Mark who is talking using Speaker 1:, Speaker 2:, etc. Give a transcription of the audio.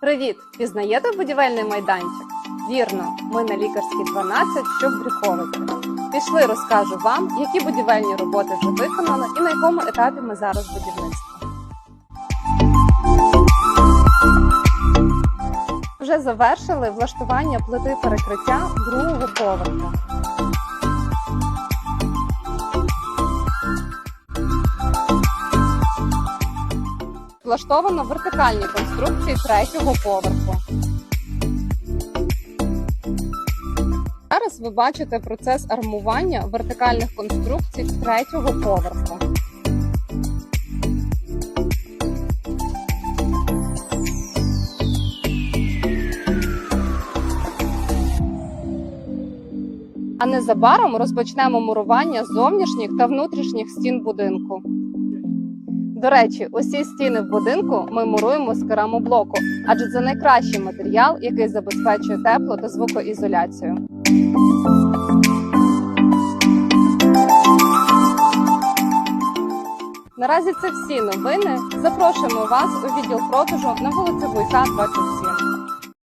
Speaker 1: Привіт! Пізнаєте будівельний майданчик? Вірно, ми на лікарській 12, що в. Пішли, розкажу вам, які будівельні роботи вже виконано і на якому етапі ми зараз будівництва. Вже завершили влаштування плити перекриття другого поверху. Влаштовано вертикальні конструкції третього поверху. Зараз ви бачите процес армування вертикальних конструкцій третього поверху. А незабаром розпочнемо мурування зовнішніх та внутрішніх стін будинку. До речі, усі стіни в будинку ми муруємо з керамоблоку, адже це найкращий матеріал, який забезпечує тепло та звукоізоляцію. Наразі це всі новини. Запрошуємо вас у відділ продажу на вулиці Буйка, 27.